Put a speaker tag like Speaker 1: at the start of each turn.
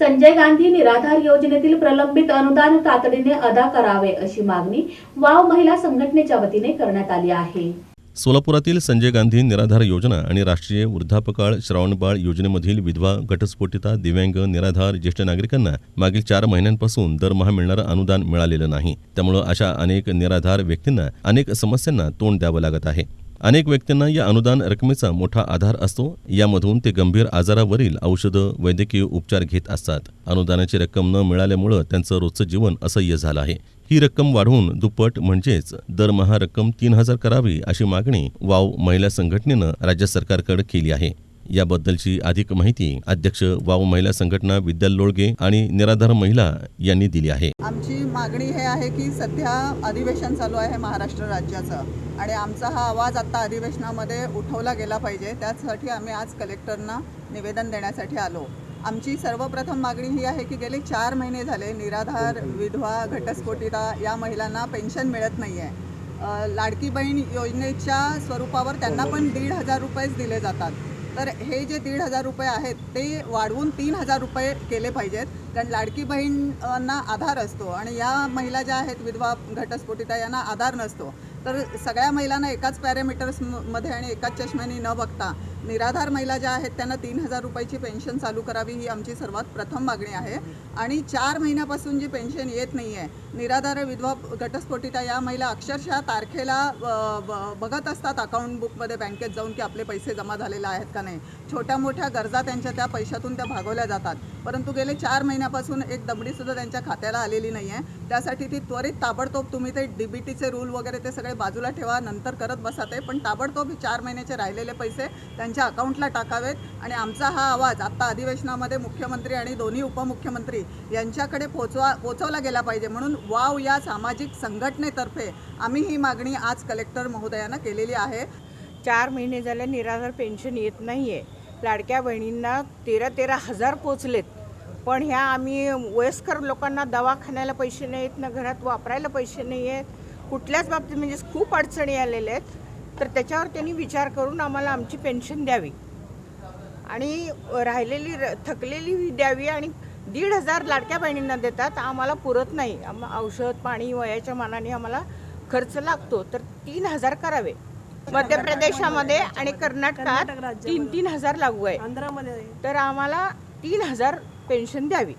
Speaker 1: संजय गांधी निराधार योजनेतील प्रलंबित अनुदान तातडीने अदा करावे अशी मागणी वाव महिला संघटनेच्या वतीने करण्यात आली आहे.
Speaker 2: सोलापुरातील संजय गांधी निराधार योजना आणि राष्ट्रीय वृद्धापकाळ श्रावणबाळ योजनेमधील विधवा घटस्फोटिता दिव्यांग निराधार ज्येष्ठ नागरिकांना मागील चार महिन्यांपासून दरमहा मिळणारं अनुदान मिळालेलं नाही. त्यामुळं अशा अनेक निराधार व्यक्तींना अनेक समस्यांना तोंड द्यावं लागत आहे. अनेक व्यक्तींना या अनुदान रकमेचा मोठा आधार असतो. यामधून ते गंभीर आजारावरील औषधं वैद्यकीय उपचार घेत असतात. अनुदानाची रक्कम न मिळाल्यामुळं त्यांचं रोजचं जीवन असह्य झालं आहे. ही रक्कम वाढवून दुप्पट म्हणजेच दरमहा रक्कम तीन हजार करावी अशी मागणी वाव महिला संघटनेनं राज्य सरकारकडे केली आहे. याबद्दलची अधिक माहिती अध्यक्ष वाव महिला संघटना विद्या लोळगे आणि निराधार महिला यांनी दिली आहे.
Speaker 3: आमची मागणी हे आहे की सध्या अधिवेशन चालू आहे महाराष्ट्र राज्याचं आणि आमचा हा आवाज आत्ता अधिवेशनामध्ये उठवला गेला पाहिजे. त्यासाठी आम्ही आज कलेक्टरना निवेदन देण्यासाठी आलो. आमची सर्वप्रथम मागणी ही आहे की गेले चार महिने झाले निराधार विधवा घटस्फोटिता या महिलांना पेन्शन मिळत नाही आहे लाडकी बहीण योजनेच्या स्वरूपावर त्यांना पण दीड हजार रुपयेच दिले जातात. तर हे जे दीड हजार रुपये आहेत ते वाढवून तीन हजार रुपये केले पाहिजेत. कारण लाडकी बहीणना आधार असतो आणि या महिला ज्या आहेत विधवा घटस्फोटिता यांना आधार नसतो. तर सगळ्या महिलांना एकाच पॅरामीटर्समध्ये आणि एकाच चष्म्याने न बघता निराधार महिला ज्या आहेत त्यांना तीन हजार रुपयाची पेन्शन चालू करावी ही आमची सर्वात प्रथम मागणी आहे. आणि चार महिन्यापासून जी पेन्शन येत नाही आहे निराधार विधवा घटस्फोटिता या महिला अक्षरशः तारखेला बघत असतात अकाउंट बुकमध्ये बँकेत जाऊन की आपले पैसे जमा झालेले आहेत का नाही. छोट्या मोठ्या गरजा त्यांच्या त्या पैशातून त्या भागवल्या जातात. परंतु गेले चार महिन्यापासून एक दमडीसुद्धा त्यांच्या खात्याला आलेली नाही आहे त्यासाठी ती त्वरित ताबडतोब तुम्ही ते डी बी टीचे रूल वगैरे ते सगळे बाजूला ठेवा नंतर करत बसा ते. पण ताबडतोब हे चार महिन्याचे राहिलेले पैसे त्यांच्या अकाउंटला टाकावेत. आणि आमचा हा आवाज आत्ता अधिवेशनामध्ये मुख्यमंत्री आणि दोन्ही उपमुख्यमंत्री यांच्याकडे पोचवा पोचवला गेला पाहिजे. म्हणून वाव या सामाजिक संघटनेतर्फे आम्ही ही मागणी आज कलेक्टर महोदयांना केलेली आहे.
Speaker 4: चार महिने झाले निराधार पेन्शन येत नाही आहे लाडक्या बहिणींना तेरा तेरा हजार पोचलेत. पण ह्या आम्ही वयस्कर लोकांना दवाखान्याला पैसे नाही आहेत ना घरात वापरायला पैसे नाही आहेत कुठल्याच बाबतीत म्हणजे खूप अडचणी आलेल्या आहेत. तर त्याच्यावर त्यांनी विचार करून आम्हाला आमची पेन्शन द्यावी. आणि राहिलेली र- थकलेली द्यावी आणि दीड हजार लाडक्या बहिणींना देतात आम्हाला पुरत नाही. आम औषध पाणी वयाच्या मानाने आम्हाला खर्च लागतो. तर तीन हजार करावे. मध्य प्रदेशामध्ये आणि कर्नाटकात तीन तीन हजार लागू आहे.
Speaker 5: आंध्रामध्ये.
Speaker 4: तर आम्हाला तीन हजार पेन्शन द्यावी.